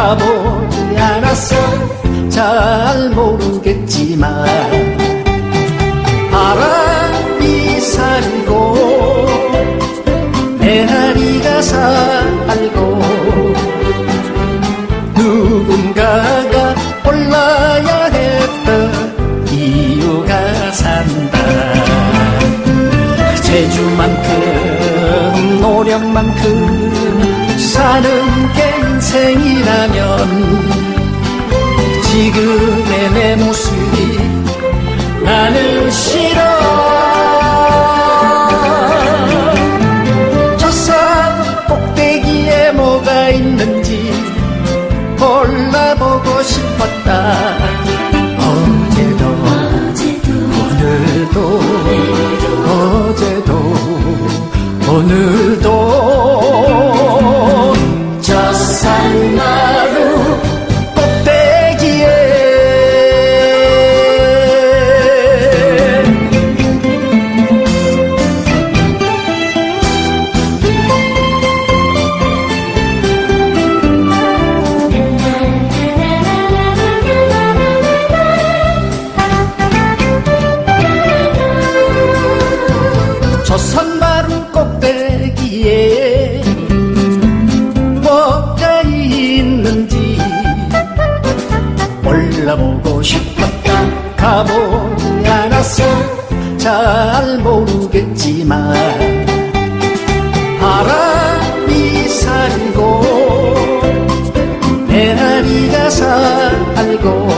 가보지 않았어 잘 모르겠지만 바람이 살고 메아리가 살고 누군가가 올라야 했던 이유가 산다. 재주만큼 노력만큼 사는 게 인생이라면 지금의 내 모습이 나는 싫어. 저산 꼭대기에 뭐가 있는지 몰라보고 싶었다. 어제도 오늘도 어제도 오늘도 산마루 꼭대기에 뭐가 있는지 몰라보고 싶었다. 가보지 않았어. 잘 모르겠지만 바람이 살고 메아리가 살고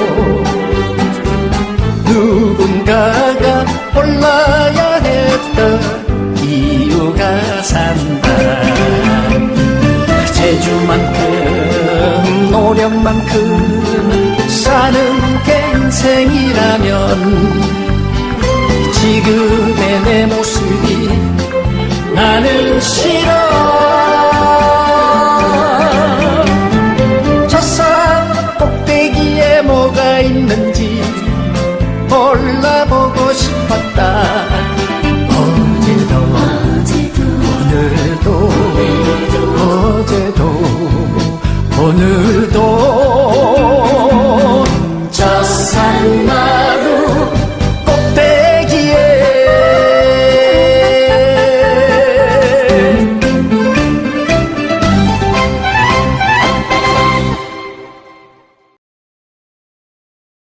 누군가 인생이라면 지금의 내 모습이 나는 싫어. 저산 꼭대기에 뭐가 있는지 몰라보고 싶었다. 어제도 오늘도. 어제도 오늘도